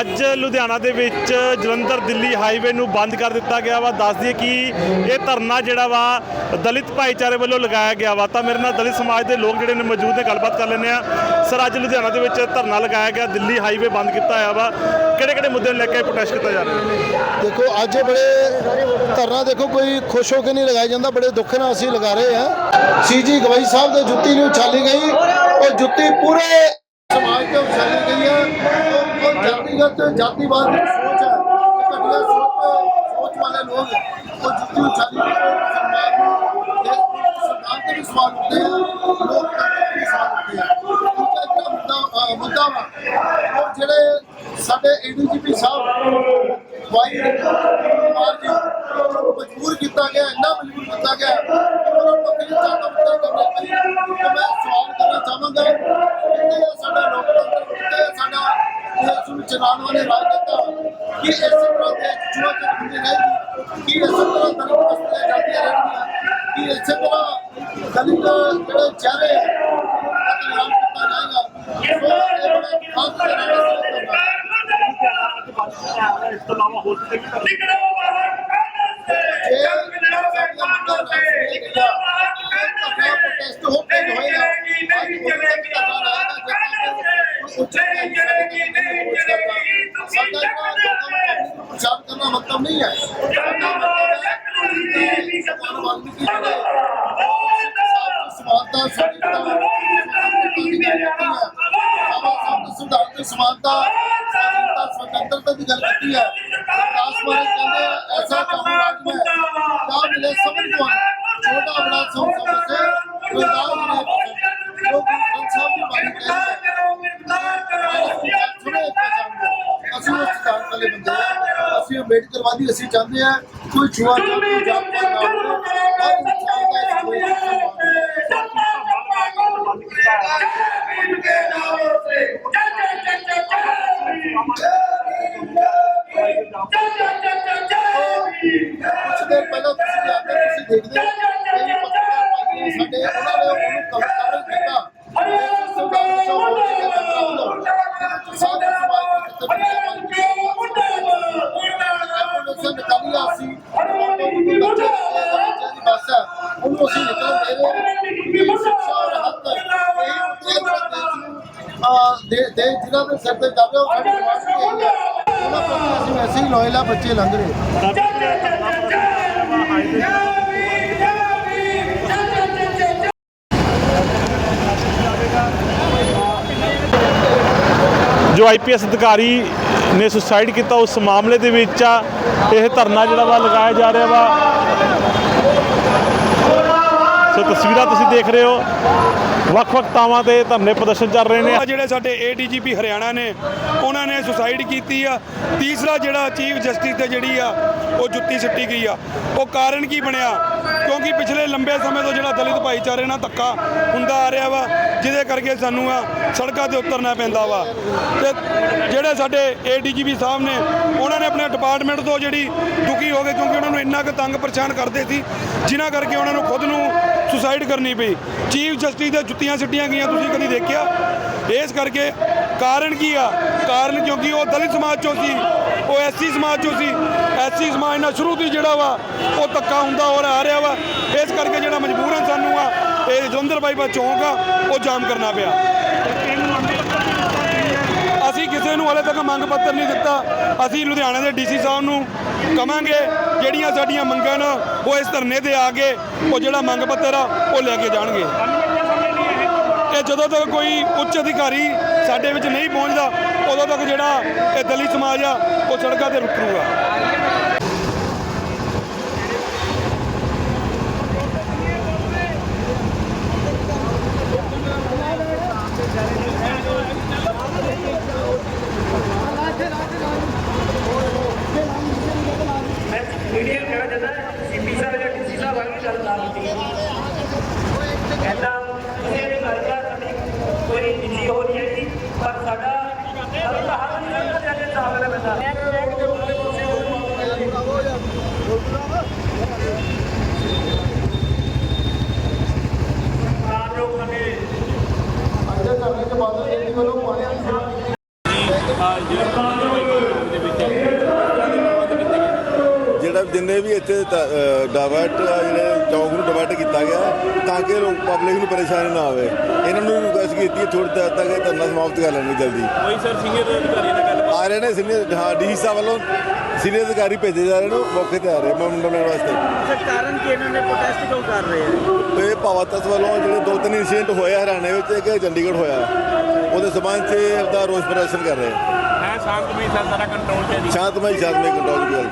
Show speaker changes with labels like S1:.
S1: ਅੱਜ ਲੁਧਿਆਣਾ ਦੇ ਵਿੱਚ ਜਲੰਧਰ ਦਿੱਲੀ ਹਾਈਵੇ ਨੂੰ ਬੰਦ ਕਰ ਦਿੱਤਾ ਗਿਆ ਵਾ। ਦੱਸ ਦਈਏ ਕਿ ਇਹ ਧਰਨਾ ਜਿਹੜਾ ਵਾ, ਦਲਿਤ ਭਾਈਚਾਰੇ ਵੱਲੋਂ ਲਗਾਇਆ ਗਿਆ ਵਾ। ਤਾਂ ਮੇਰੇ ਨਾਲ ਦਲਿਤ ਸਮਾਜ ਦੇ ਲੋਕ ਜਿਹੜੇ ਨੇ ਮੌਜੂਦ ਨੇ, ਗੱਲਬਾਤ ਕਰ ਲੈਂਦੇ ਆ ਸਰ, ਅੱਜ ਲੁਧਿਆਣਾ ਦੇ ਵਿੱਚ ਧਰਨਾ ਲਗਾਇਆ ਗਿਆ, ਦਿੱਲੀ ਹਾਈਵੇ ਬੰਦ ਕੀਤਾ ਹੋਇਆ ਵਾ। ਕਿਹੜੇ ਕਿਹੜੇ ਮੁੱਦੇ ਨੂੰ ਲੈ ਕੇ ਪ੍ਰੋਟੈਸਟ ਕੀਤਾ ਜਾ ਰਿਹਾ?
S2: ਦੇਖੋ, ਅੱਜ ਬੜੇ ਧਰਨਾ ਦੇਖੋ, ਕੋਈ ਖੁਸ਼ ਹੋ ਕੇ ਨਹੀਂ ਲਗਾਇਆ ਜਾਂਦਾ, ਬੜੇ ਦੁੱਖ ਨਾਲ ਅਸੀਂ ਲਗਾ ਰਹੇ ਹਾਂ। ਸੀਜੀ ਗਵਾਈ ਸਾਹਿਬ ਦੇ ਜੁੱਤੀ ਨੂੰ ਉਛਾਲੀ ਗਈ ਉਹ ਜੁੱਤੀ ਪੂਰੇ ਸਮਾਜ ਤੇ ਉਛਾਲੀ ਗਈ ਆ ਉਹ- ਉਹ ਜਾਤੀਗਤ ਜਾਤੀਵਾਦ ਦੀ ਸੋਚ ਹੈ ਇਹ ਘਟੀਆ ਸੋਚ ਸੋਚ ਵਾਲੇ ਲੋਕ ਉਹ ਜੁੱਤੀ ਉਛਾਲੀ ਗਈ ਉਹ ਸਨਮਾਨ ਨੂੰ ਇਹ ਸੰਵਿਧਾਨ ਤੇ ਵੀ ਸਵਾਲ ਉੱਠਦੇ ਆ ਲੋਕ ਤੇ ਵੀ ਸਵਾਲ ਉੱਠਦੇ ਆ ਦੂਜਾ ਜਿਹੜਾ ਮੁੱਦਾ ਅ, ਮੁੱਦਾ ਵਾ ਉਹ ਜਿਹੜੇ ਸਾਡੇ ਏਡੀਜੀਪੀ ਸਾਹਿਬ ਵਾਈ ਕੁਮਾਰ ਜੀ ਨੂੰ ਮਜਬੂਰ ਕੀਤਾ ਗਿਆ ਇੰਨਾ ਮਜਬੂਰ ਕੀਤਾ ਗਿਆ ਕਿ ਉਹਨਾਂ ਨੂੰ ਆਪਣੀ ਚਾਹਤਾ ਮੁੱਦਾ ਕਰਨਾ ਪਈ ਤੇ ਮੈਂ ਸਵਾਲ ਕਰਨਾ ਚਾਹਾਂਗਾ ਕਿ ਇਹ ਸਾਡਾ ਲੋਕਤੰਤਰ ਕਿੱਥੇ ਹੈ ਸਾਡਾ ਦੇਸ਼ ਨੂੰ ਚਲਾਉਣ ਵਾਲੇ ਰਾਜਨੇਤਾ ਕੀ ਇਸੇ ਤਰ੍ਹਾਂ ਦੇ ਚੁਆ ਚੱਲ ਹੁੰਦੇ ਕੀ ਇਸੇ ਤਰ੍ਹਾਂ ਦਲਿਤ ਬਸਤੀਆਂ ਜਾਂਦੀਆਂ ਰਹਿਣਗੀਆਂ? ਕੀ ਇਸੇ ਤਰ੍ਹਾਂ ਦਲਿਤ ਜਿਹੜੇ ਚਿਹਰੇ ਹੈ ਕੀਤਾ ਜਾਏਗਾ ਸੋ ਇਹ ਬੜਾ ਖਾਸ ਦੇ ਨਾਲ
S1: ਇਸ ਤੋਂ ਇਲਾਵਾ ਹੋਰ ਕਿਤੇ ਵੀ
S2: ਨਹੀਂ ਹੈ ਸਾਡਾ ਮਤਲਬ ਹੈ ਕਿ ਸਰਕਾਰ ਵਾਲਮੀਕੀ ਜਿਹੜੇ ਸਮਾਨਤਾ ਸਾਡੀ ਸੁਧਾਰ ਤੇ ਸਮਾਨਤਾ ਸਮਾਨਤਾ ਸੁਤੰਤਰਤਾ ਦੀ ਗੱਲ ਕੀਤੀ ਹੈ ਦਾਸ ਮਹਾਰਾਜ ਕਹਿੰਦੇ ਆ, ਐਸਾ ਕੰਮ ਰਾਜ में क्या मिले समझ को छोटा बड़ा सब सब से ਅੰਬੇਡਕਰਵਾਦੀ ਅਸੀਂ ਚਾਹੁੰਦੇ ਹਾਂ ਕੋਈ ਛੁਆ ਪਾਤ ਨਾ ਕੁਝ ਦੇਰ ਪਹਿਲਾਂ ਤੁਸੀਂ ਜਾਂਦੇ ਤੁਸੀਂ ਦੇਖਦੇ ਅਸੀਂ ਨਿਕਲਣ ਦੇ ਰਹੇ ਹਾਂ ਕਿ ਸਿੱਖਿਆ ਔਰ ਹੱਕ ਇਹ ਇਹ ਜਿਹੜਾ ਦੇਸ਼ ਨੂੰ ਅਹ, ਦੇ ਦੇ ਜਿਨ੍ਹਾਂ ਦੇ ਸਿਰ ਤੇ ਜਾਵੇ ਉਹ ਸਾਡੀ ਸਮਾਜ ਦੀ ਇਹੀ ਹੈ। ਉਹਨਾਂ ਪ੍ਰਤੀ ਅਸੀਂ ਵੈਸੇ ਹੀ ਲੋਇਲ ਆ ਬੱਚੇ ਲੰਘ ਰਹੇ।
S1: ਜੋ ਆਈਪੀਐਸ ਅਧਿਕਾਰੀ ਨੇ ਸੁਸਾਈਡ ਕੀਤਾ ਉਸ ਮਾਮਲੇ ਦੇ ਵਿੱਚ ਆ ਇਹ ਧਰਨਾ ਜਿਹੜਾ ਵਾ ਲਗਾਇਆ ਜਾ ਰਿਹਾ ਵਾ। ਸੋ ਤਸਵੀਰਾਂ ਤੁਸੀਂ ਦੇਖ ਰਹੇ ਹੋ। ਵੱਖ-ਵੱਖ ਥਾਵਾਂ ਤੇ ਧਰਨੇ ਪ੍ਰਦਰਸ਼ਨ ਚੱਲ ਰਹੇ ਨੇ।
S3: ਆ ਜਿਹੜੇ ਸਾਡੇ ਏਡੀਜੀਪੀ ਹਰਿਆਣਾ ਨੇ, ਉਹਨਾਂ ਨੇ ਸੁਸਾਈਡ ਕੀਤੀ ਆ। ਤੀਸਰਾ ਜਿਹੜਾ ਚੀਫ ਜਸਟਿਸ ਤੇ ਜਿਹੜੀ ਆ, ਉਹ ਜੁੱਤੀ ਸਿੱਟੀ ਗਈ ਆ। ਉਹ ਕਾਰਨ ਕੀ ਬਣਿਆ? ਕਿਉਂਕਿ ਪਿਛਲੇ ਲੰਬੇ ਸਮੇਂ ਤੋਂ ਜਿਹੜਾ ਦਲਿਤ ਭਾਈਚਾਰੇ ਨਾਲ ਧੱਕਾ ਹੁੰਦਾ ਆ ਰਿਹਾ ਵਾ, ਜਿਹਦੇ ਕਰਕੇ ਸਾਨੂੰ ਆ ਸੜਕਾਂ ਤੇ ਉਤਰਨਾ ਪੈਂਦਾ ਵਾ। ਤੇ ਜਿਹੜੇ ਸਾਡੇ ਏਡੀਜੀਪੀ ਸਾਹਿਬ ਨੇ, ਉਹਨਾਂ ਨੇ ਆਪਣੇ ਡਿਪਾਰਟਮੈਂਟ ਤੋਂ ਜਿਹੜੀ ਦੁਖੀ ਹੋ ਗਏ, ਕਿਉਂਕਿ ਉਹਨਾਂ ਨੂੰ ਇੰਨਾ ਕੁ ਤੰਗ ਪਰੇਸ਼ਾਨ ਕਰਦੇ ਸੀ, ਜਿਨ੍ਹਾਂ ਕਰਕੇ ਉਹਨਾਂ ਨੂੰ ਖੁਦ ਨੂੰ ਸੁਸਾਈਡ ਕਰਨੀ ਪਈ। ਚੀਫ ਜਸਟਿਸ ਦੇ ਜੁੱਤੀਆਂ ਸਿੱਟੀਆਂ ਗਈਆਂ, ਤੁਸੀਂ ਕਦੀ ਦੇਖਿਆ? ਇਸ ਕਰਕੇ ਕਾਰਨ ਕੀ ਆ? ਕਾਰਨ ਕਿਉਂਕਿ ਉਹ ਦਲਿਤ ਸਮਾਜ ਚੋਂ ਸੀ, ਉਹ ਐਸਸੀ ਸਮਾਜ ਚੋਂ ਸੀ। ਐਸਸੀ ਸਮਾਜ ਨਾਲ ਸ਼ੁਰੂ ਤੋਂ ਹੀ ਜਿਹੜਾ ਵਾ, ਉਹ ਧੱਕਾ ਹੁੰਦਾ ਹੋ ਆ ਰਿਹਾ ਵਾ। ਇਸ ਕਰਕੇ ਜਿਹੜਾ ਮਜਬੂਰਨ ਸਾਨੂੰ ਆ, ਇਹ ਜਲੰਧਰ ਬਾਈਪਾਸ ਚੌਂਕ ਆ, ਉਹ ਜਾਮ ਕਰਨਾ ਪਿਆ। ਕਿਸੇ ਨੂੰ ਹਾਲੇ ਤੱਕ ਮੰਗ ਪੱਤਰ ਨਹੀਂ ਦਿੱਤਾ। ਅਸੀਂ ਲੁਧਿਆਣਾ ਦੇ ਡੀਸੀ ਸਾਹਿਬ ਨੂੰ ਕਵਾਂਗੇ, ਜਿਹੜੀਆਂ ਸਾਡੀਆਂ ਮੰਗਾਂ ਨਾ, ਉਹ ਇਸ ਧਰਨੇ ਤੇ ਆ ਕੇ, ਉਹ ਜਿਹੜਾ ਮੰਗ ਪੱਤਰ ਆ, ਉਹ ਲੈ ਕੇ ਜਾਣਗੇ। ਇਹ ਜਦੋਂ ਤੱਕ ਕੋਈ ਉੱਚ ਅਧਿਕਾਰੀ ਸਾਡੇ ਵਿੱਚ ਨਹੀਂ ਪਹੁੰਚਦਾ, ਉਦੋਂ ਤੱਕ ਜਿਹੜਾ ਇਹ ਦਲਿਤ ਸਮਾਜ ਆ, ਉਹ ਸੜਕਾਂ ਤੇ ਉਤਰੂਗਾ
S4: ਮੀਡੀਆ ਕਹਿਣਾ ਚਾਹੁੰਦਾ ਸੀਪੀ ਸਾਹਿਬ ਜਾਂ ਡੀਸੀ ਸਾਹਿਬ ਆ ਕੇ ਗੱਲ ਨਾ ਕੀਤੀ ਕਹਿੰਦਾ ਕਿਸੇ ਵੀ ਗੱਲ ਦਾ ਸਾਡੀ ਕੋਈ ਨਿੱਜੀ ਹੋ ਨਹੀਂ ਹੈਗੀ ਪਰ ਸਾਡਾ ਸਾਨੂੰ ਤਾਂ ਹੱਕ ਨਹੀਂ ਲੱਗਦਾ ਤੇ ਅੱਗੇ ਸਾਹਮਣੇ ਬੰਦਾ ਆਪ ਲੋਕ ਸਾਡੇ
S2: ਅੱਜ ਧਰਨੇ ਚ ਬਾਦਲ ਜੀ। ਵੱਲੋਂ ਪਾਇਆ
S5: ਜਿੰਨੇ ਵੀ ਇੱਥੇ ਡਾਵਟ ਜਿਹੜੇ ਚੌਂਕ ਨੂੰ ਡਿਵਰਟ ਕੀਤਾ ਗਿਆ ਤਾਂ ਕਿ ਲੋਕ ਪਬਲਿਕ ਨੂੰ ਪਰੇਸ਼ਾਨੀ ਨਾ ਆਵੇ। ਇਹਨਾਂ ਨੂੰ ਰਿਕੁਐਸਟ ਕੀਤੀ ਹੈ ਥੋੜੀ ਦੇਰ ਤੱਕ ਇਹ ਧਰਨਾ ਸਮਾਪਤ ਕਰ ਲੈਣਗੇ ਜਲਦੀ।
S6: ਕੋਈ ਸਰ ਸੀਨੀਅਰ ਅਧਿਕਾਰੀ ਨਾਲ ਗੱਲ
S5: ਆ ਰਹੇ ਨੇ ਸੀਨੀਅਰ ਹਾਂ ਡੀ ਸਾਹਿਬ ਵੱਲੋਂ ਸੀਨੀਅਰ ਅਧਿਕਾਰੀ ਭੇਜੇ ਜਾ ਰਹੇ ਨੇ ਮੌਕੇ ਤੇ ਆ ਰਹੇ ਮੁੰਡਾ ਲੈਣ ਵਾਸਤੇ।
S6: ਸਰ ਕਾਰਨ ਕੀ ਇਹਨਾਂ ਨੇ ਪ੍ਰੋਟੈਸਟ ਕਿਉਂ ਕਰ ਰਹੇ ਆ?
S5: ਤੇ ਭਾਵਾਤਸ ਵੱਲੋਂ ਜਿਹੜੇ ਦੋ ਤਿੰਨ ਇਨਸੀਡੈਂਟ ਹੋਏ ਆ ਹਰਿਆਣੇ ਵਿੱਚ ਇੱਕ ਚੰਡੀਗੜ੍ਹ ਹੋਇਆ। ਉਹਦੇ ਸਬੰਧ 'ਚ ਆਪਦਾ ਰੋਸ ਪ੍ਰਦਰਸ਼ਨ ਕਰ ਰਹੇ ਆ।
S6: ਹੈ ਸ਼ਾਂਤਮਈ ਸਰ ਸਾਰਾ ਕੰਟਰੋਲ ਚ
S5: ਸ਼ਾਂਤਮਈ ਸ਼ਾਂਤਮਈ ਕੰਟਰੋਲ ਗੱਲ